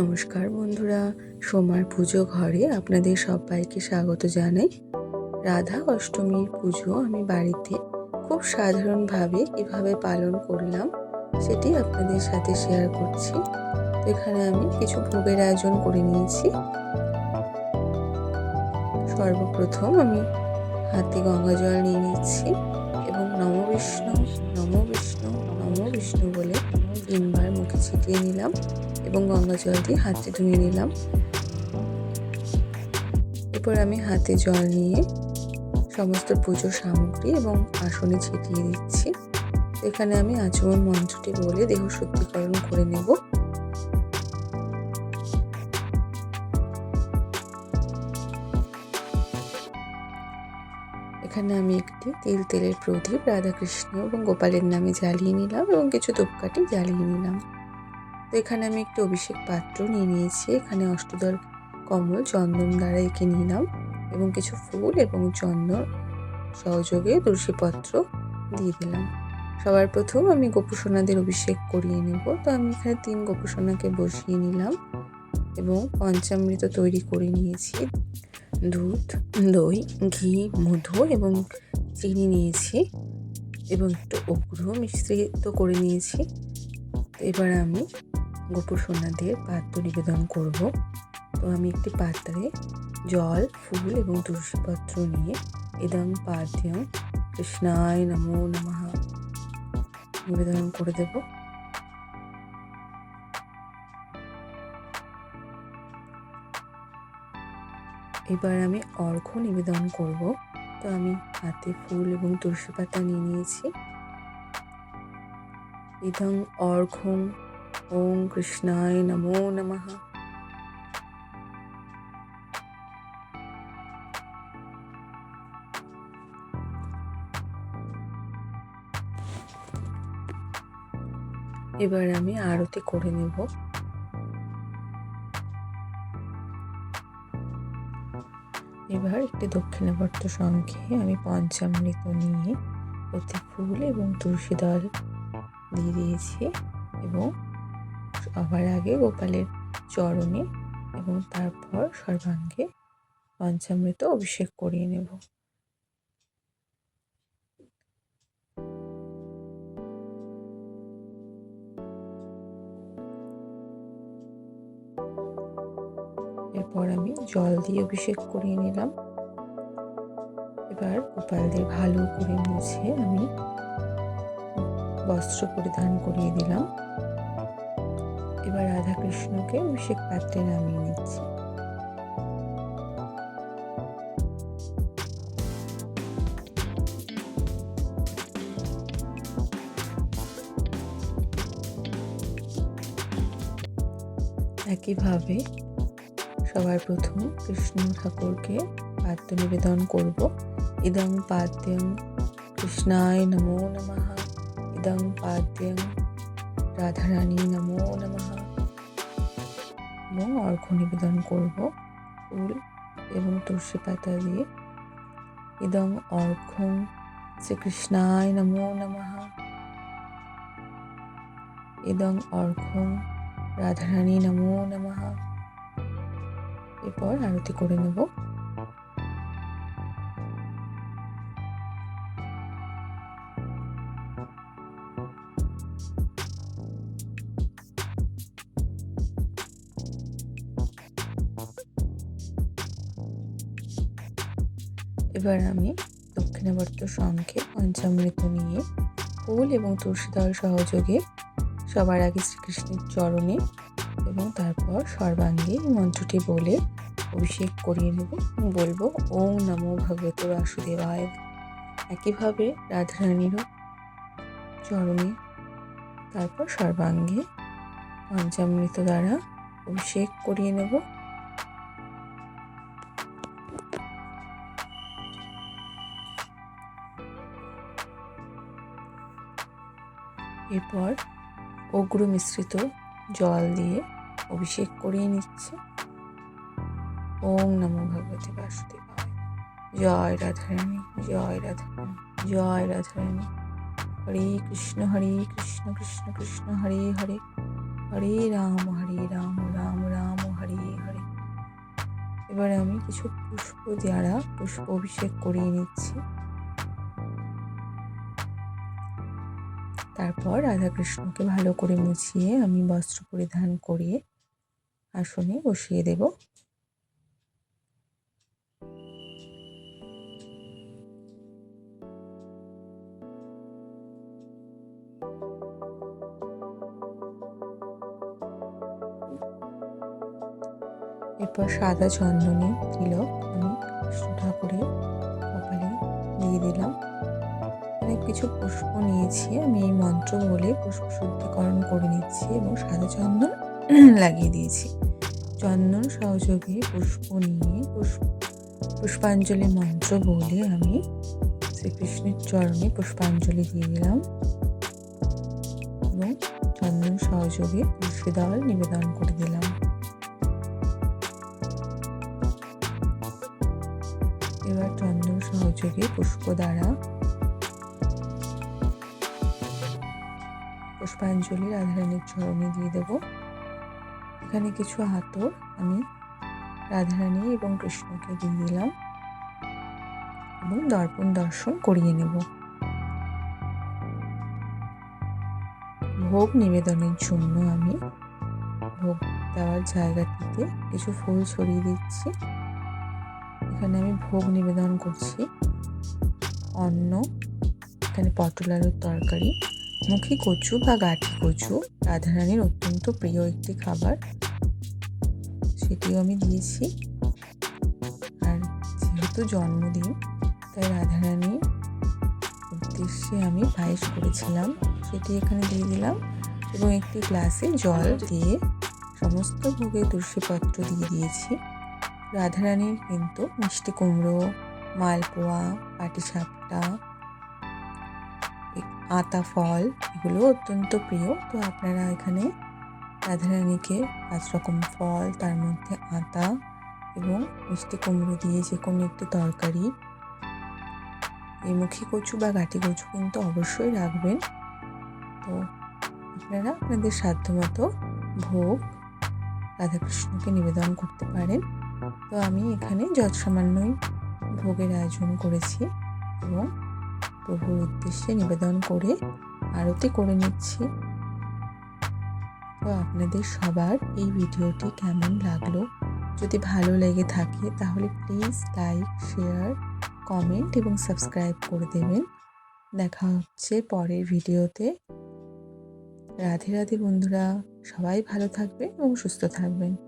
নমস্কার বন্ধুরা, সোমার পুজো ঘরে আপনাদের সবাইকে স্বাগত জানাই। রাধা অষ্টমীর পুজো আমি বাড়িতে খুব সাধারণভাবে কীভাবে পালন করলাম সেটি আপনাদের সাথে শেয়ার করছি। তো এখানে আমি কিছু ভোগের আয়োজন করে নিয়েছি। সর্বপ্রথম আমি হাতে গঙ্গা জল নিয়ে নিচ্ছি এবং নম বিষ্ণু নম বিষ্ণু নম বিষ্ণু বলে তিনবার মুখে ছিটিয়ে নিলাম। এবং গঙ্গা জল দিয়ে হাতে ধুয়ে নিলাম। এরপর আমি হাতে জল নিয়ে সমস্ত পুজোর সামগ্রী এবং আসনে ছিটিয়ে দিচ্ছি। এখানে আমি আচরণ মন্ত্রটি বলে দেহ শুদ্ধিকরণ করে নেব। এখানে আমি একটি তিল তেলের প্রদীপ রাধাকৃষ্ণ এবং গোপালের নামে জ্বালিয়ে নিলাম এবং কিছু ধূপকাঠি জ্বালিয়ে নিলাম। তো এখানে আমি একটি অভিষেক পাত্র নিয়ে নিয়েছি। এখানে অষ্টদল কমল চন্দন দ্বারা এঁকে নিলাম এবং কিছু ফুল এবং চন্দন সহযোগে তুলসীপত্র দিয়ে দিলাম। সবার প্রথম আমি গোপুসোনাদের অভিষেক করিয়ে নেব। তো আমি এখানে তিন গোপুসোনাকে বসিয়ে নিলাম এবং পঞ্চামৃত তৈরি করে নিয়েছি। দুধ, দই, ঘি, মধু এবং চিনি নিয়েছি এবং একটু অগ্রহ মিশ্রিত করে নিয়েছি। এবার আমি গোপুর সোনাদের পাত্র নিবেদন করব। তো আমি একটি পাত্রে জল, ফুল এবং তুলসীপত্র নিয়ে ইদং পাদ্যম কৃষ্ণায় নমো নমঃ নিবেদন করে দেব। এবার আমি অর্ঘ্য নিবেদন করব। তো আমি হাতে ফুল এবং তুলসী পাতা নিয়ে নিয়েছি। ইদং অর্ঘ্যং ওম কৃষ্ণায় নমো নমঃ এবার আমি আরতি করে নেব। এবার একটি দক্ষিণাবর্ত শঙ্খে আমি পঞ্চামৃত নিয়ে প্রতি ফুল এবং তুলসী দল দিয়ে দিয়েছি এবং সবার আগে গোপালের চরণে এবং তারপর সর্বাঙ্গে পঞ্চামৃত অভিষেক করিয়ে নেব। এরপর আমি জল দিয়ে অভিষেক করিয়ে নিলাম। এবার গোপালদের ভালো করে মুছে আমি বস্ত্র পরিধান করিয়ে দিলাম। এবার রাধাকৃষ্ণকে অভিষেক পাত্রে নামিয়ে নিচ্ছি। একইভাবে সবার প্রথম কৃষ্ণ ঠাকুরকে পাত্র নিবেদন করব। ইদং পাদ্যং কৃষ্ণায় নমো নমঃ। ইদং পাদ্যং রাধারানী নমো নমঃ। এবং অর্ঘ্য নিবেদন করব ফুল এবং তুলসী পাতা দিয়ে। ইদং অর্ঘ্যং শ্রীকৃষ্ণায় নমো নমঃ। ইদং অর্ঘ্যং রাধারানী নমো নমঃ। এরপর আরতি করে নেব। এবার আমি দক্ষিণাবর্ত শঙ্খে পঞ্চামৃত নিয়ে ফুল এবং তুলসীদল সহযোগে সবার আগে শ্রীকৃষ্ণের চরণে এবং তারপর সর্বাঙ্গে মন্ত্রটি বলে অভিষেক করিয়ে নেব বলব, ওম নমো ভগবত বাসুদেবায়। একইভাবে রাধারানীরও চরণে তারপর সর্বাঙ্গে পঞ্চামৃত দ্বারা অভিষেক করিয়ে নেব। এরপর অগ্র মিশ্রিত জল দিয়ে অভিষেক করিয়ে নিচ্ছে। ওম নমো ভগবতী বাসুদেবায়। জয় রাধারানী জয় রাধারানী জয় রাধারানী। হরে কৃষ্ণ হরে কৃষ্ণ কৃষ্ণ কৃষ্ণ, হরে হরে। হরে রাম হরে রাম রাম রাম, হরে হরে। এবারে আমি কিছু পুষ্প দ্বারা পুষ্প অভিষেক করিয়ে নিচ্ছি। তারপর রাধাকৃষ্ণকে ভালো করে মুছিয়ে আমি বস্ত্র পরিধান করিয়ে আসনে বসিয়ে দেব। এরপর সাদা চন্দনে তিলক আমি কৃষ্ণ ঠাকুরের কপালে দিয়ে দিলাম। অনেক কিছু পুষ্প নিয়েছি। আমি এই মন্ত্র বলে পুষ্প শুদ্ধিকরণ করে নিচ্ছি এবং সাদা চন্দন লাগিয়ে দিয়েছি। চন্দন সহযোগে পুষ্প নিয়ে পুষ্প, পুষ্পাঞ্জলি মন্ত্র বলে আমি শ্রীকৃষ্ণের চরণে পুষ্পাঞ্জলি দিয়ে দিলাম। এবং চন্দন সহযোগে তুলসী দল নিবেদন করে দিলাম। এবার চন্দন সহযোগে পুষ্প দ্বারা পুষ্পাঞ্জলি রাধারানীর চরণে দিয়ে দেব। এখানে কিছু হাতর আমি রাধারানী এবং কৃষ্ণকে দিয়ে দিলাম এবং দর্পণ দর্শন করিয়ে নেব। ভোগ নিবেদনের জন্য আমি ভোগ দেওয়ার জায়গাটিতে কিছু ফুল ছড়িয়ে দিচ্ছি। এখানে আমি ভোগ নিবেদন করছি। অন্ন, এখানে পটল আলুর তরকারি। মুখী কচু বা গাঠি কচু, রাধারানীর অত্যন্ত প্রিয় একটি খাবার। সেটিও আমি দিয়েছি। আর যেহেতু জন্মদিন, তাই রাধারানীর উদ্দেশ্যে আমি পায়েস করেছিলাম। সেটি এখানে দিয়ে দিলাম এবং একটি গ্লাসে জল দিয়ে সমস্ত ভোগে তুলসীপত্র দিয়ে দিয়েছি। রাধারানীর কিন্তু মিষ্টি কুমড়ো, মালপোয়া, পাটিসাপটা আতা ফল, এগুলো অত্যন্ত প্রিয়। তো আপনারা এখানে রাধারানীকে পাঁচ রকম ফল, তার মধ্যে আতা এবং মিষ্টি কুমড়ো দিয়ে যে কোনো একটি তরকারি, এই মুখী কচু বা গাটি কচু কিন্তু অবশ্যই রাখবেন। তো আপনারা আপনাদের সাধ্যমতো ভোগ রাধাকৃষ্ণকে নিবেদন করতে পারেন। তো আমি এখানে যত সামান্যই ভোগের আয়োজন করেছি এবং প্রভুর উদ্দেশ্যে নিবেদন করে আরতি করে নিচ্ছি। তো আপনাদের সবার এই ভিডিওটি কেমন লাগল? যদি ভালো লেগে থাকে, তাহলে প্লিজ লাইক শেয়ার কমেন্ট এবং সাবস্ক্রাইব করে দেবেন। দেখা হচ্ছে পরের ভিডিওতে। রাধে রাধে বন্ধুরা, সবাই ভালো থাকবে এবং সুস্থ থাকবেন।